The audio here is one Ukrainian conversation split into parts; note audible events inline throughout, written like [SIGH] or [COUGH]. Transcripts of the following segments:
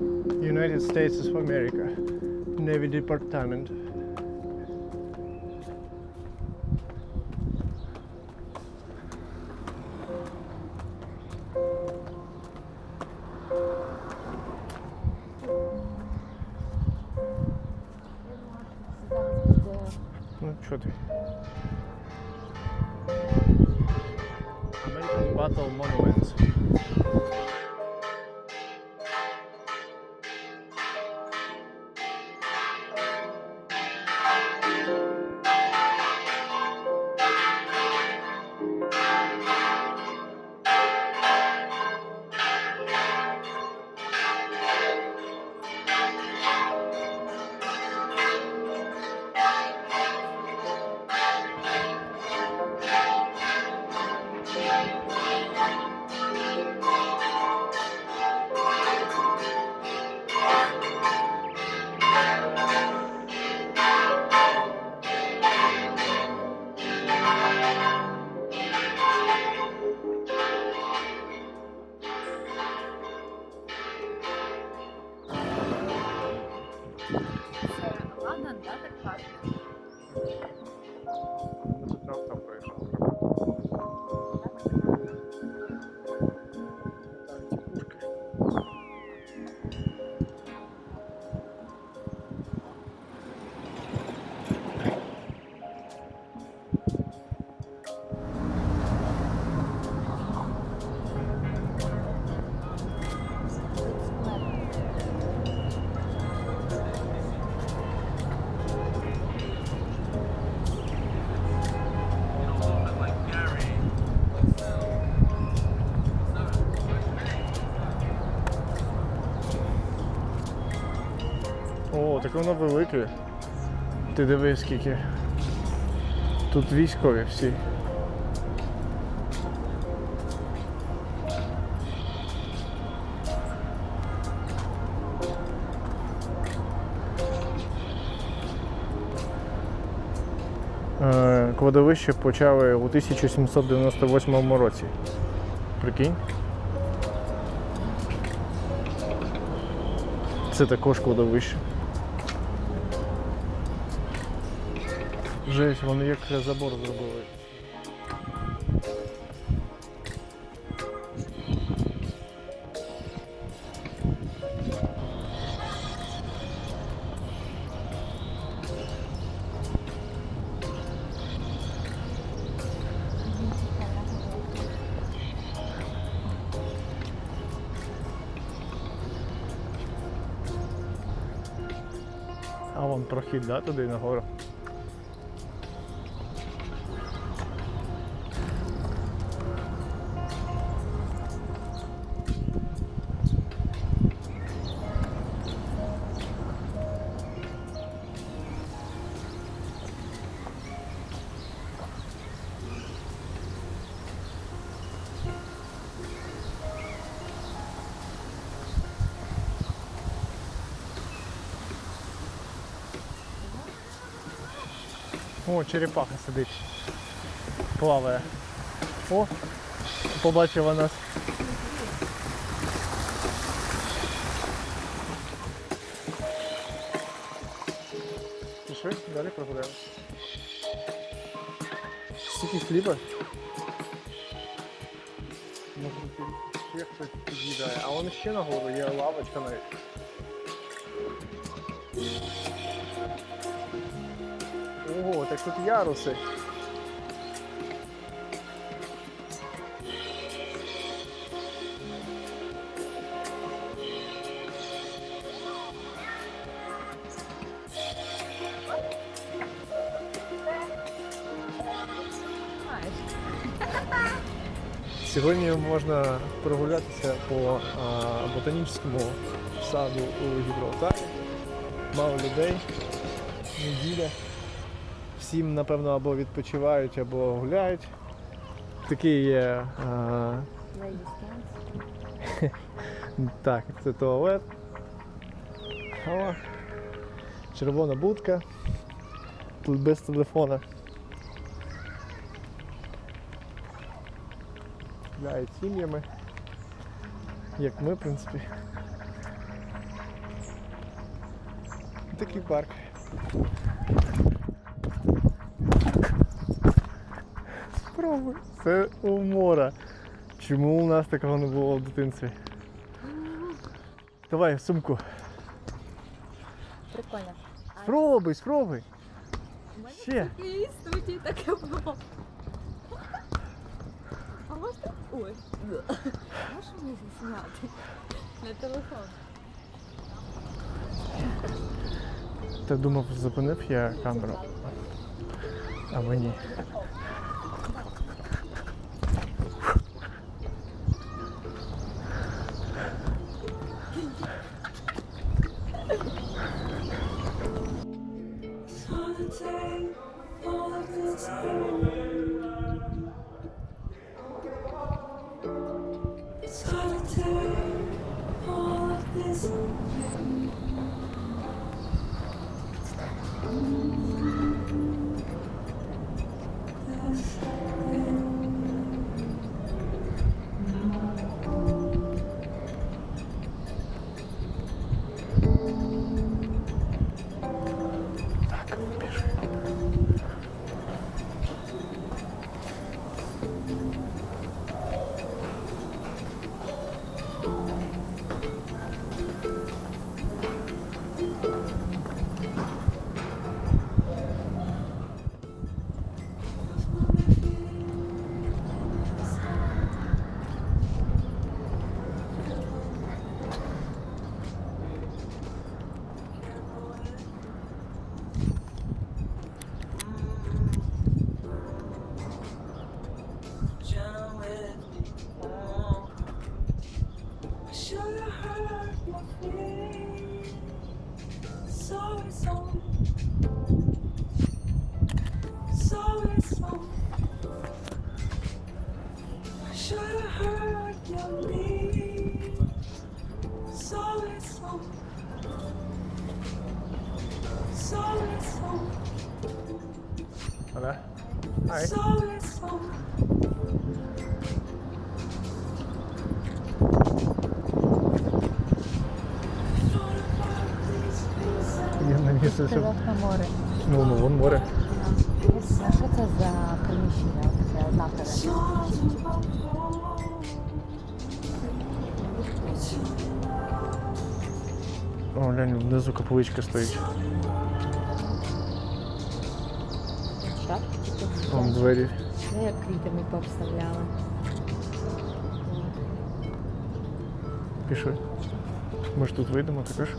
United States of America. Navy Department. Ну, що ти? American Battle Monuments. Ладно, да, так пахнет. Ми воно велике. Ти дивись скільки. Тут військові всі. Е, Кладовище почали у 1798 році. Прикинь? Це також кладовище. Жесть, вони як забор зробили. А вон прохід, да, туди нагору. О, черепаха сидить. Плаває. О, побачила нас. Пішли, далі прогуляємо. Стільки хліба. Може ще хтось під'їдає. А вон ще нагору є лавочка навіть. Ого, так тут яруси. Сьогодні можна прогулятися по а, ботанічному саду у Гібралтарі. Мало людей, неділя. Всім, напевно, або відпочивають, або гуляють. Такий є. А, [LAUGHS] так, це туалет. О, червона будка. Тут без телефона. Гуляють сім'ями. Як ми, в принципі. такий парк. Спробуй. Це умора. Чому у нас такого не було в дитинстві? Давай сумку. Прикольно. Спробуй, спробуй. У мене Ще. в студії таке було. А можна? Ой. Можеш мені зняти? На телефон. Ти думав, зупинив я камеру? Або ні. Take all of this so it's home i should have heard your meaning so it's home so it's Hi. На щоб- море. Ну, ну, вон море. А що це за приміщення? Це нападе. О, глянь, внизу капличка стоїть. Шапки. Вон двері. Ну, як квітами пообставляли. Пішли. Ми ж тут вийдемо також.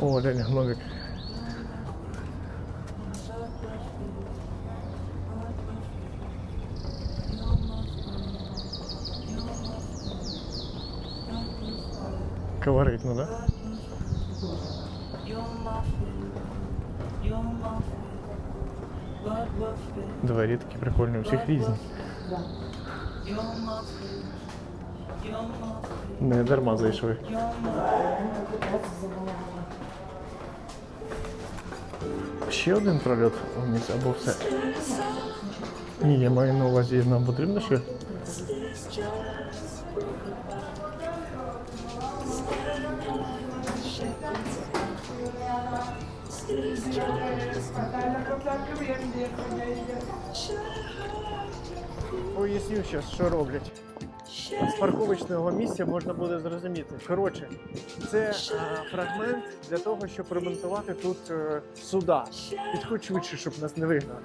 О, глянь, гномик. Колоритно, да? Двері такі прикольні, у всіх різні. Не дарма зайшли. Ще один прольот вниз або все. Ні, я маю на увазі, нам потрібно ще. Поясню зараз, що роблять. З парковочного місця можна буде зрозуміти. Коротше, це а, фрагмент для того, щоб ремонтувати тут е, суда. Підходь швидше, щоб нас не вигнали.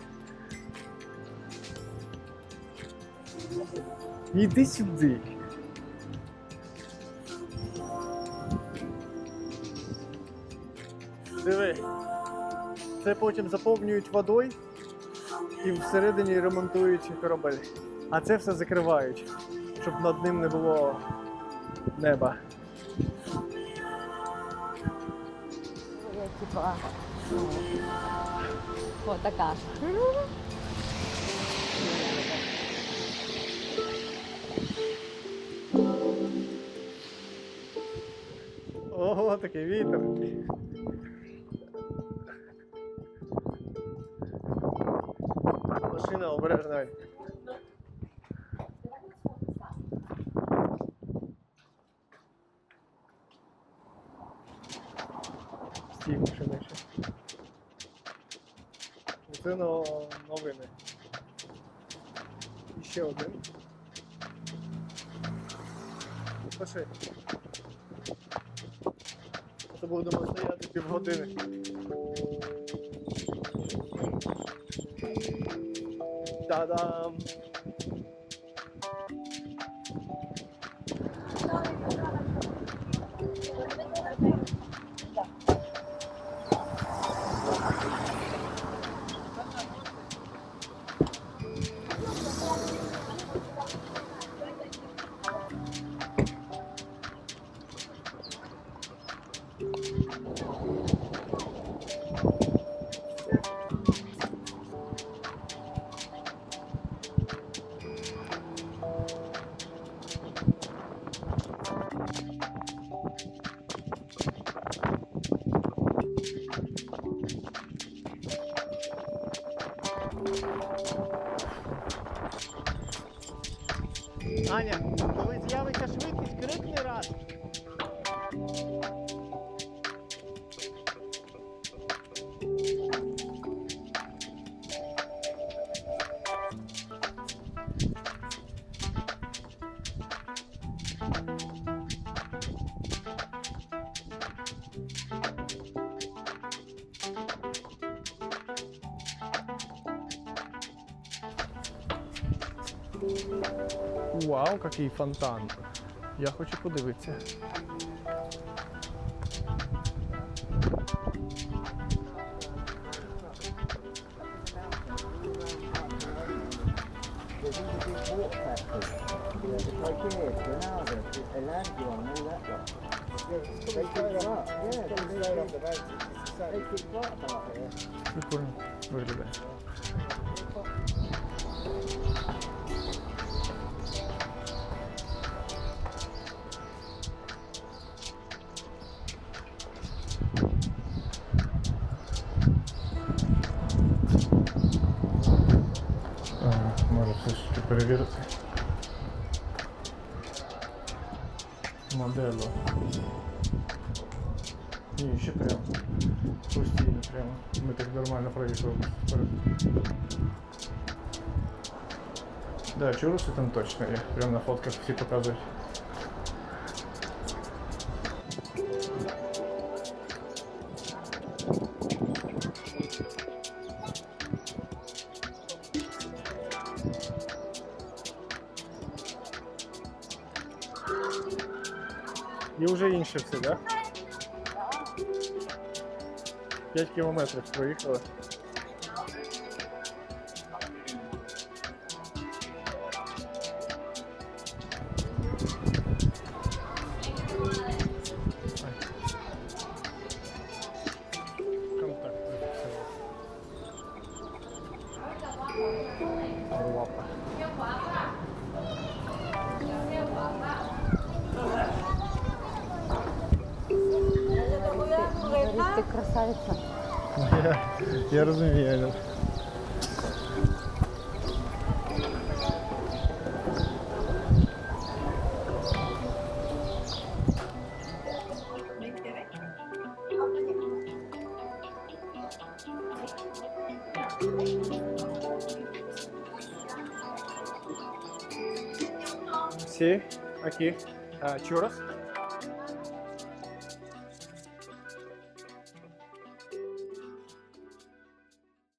Іди сюди. Диви. Це потім заповнюють водою і всередині ремонтують корабель. А це все закривають, щоб над ним не було неба. Типа. ну, така. Ого, такий вітер. Машина обережна. Це но- новини. І ще один. Пиши. Це будемо стояти півгодини. Та-дам! Вау, який фонтан. Я хочу подивитися. Прикольно виглядає. перевірити. Модело. Ні, ще прямо. Постійно прямо. Ми так нормально проїхали вперед. Да, чуруси там точно є. Прямо на фотках всі показують. Вже інше все, так? Да? 5 кілометрів проїхали. Sì, aquí. Uh, churros.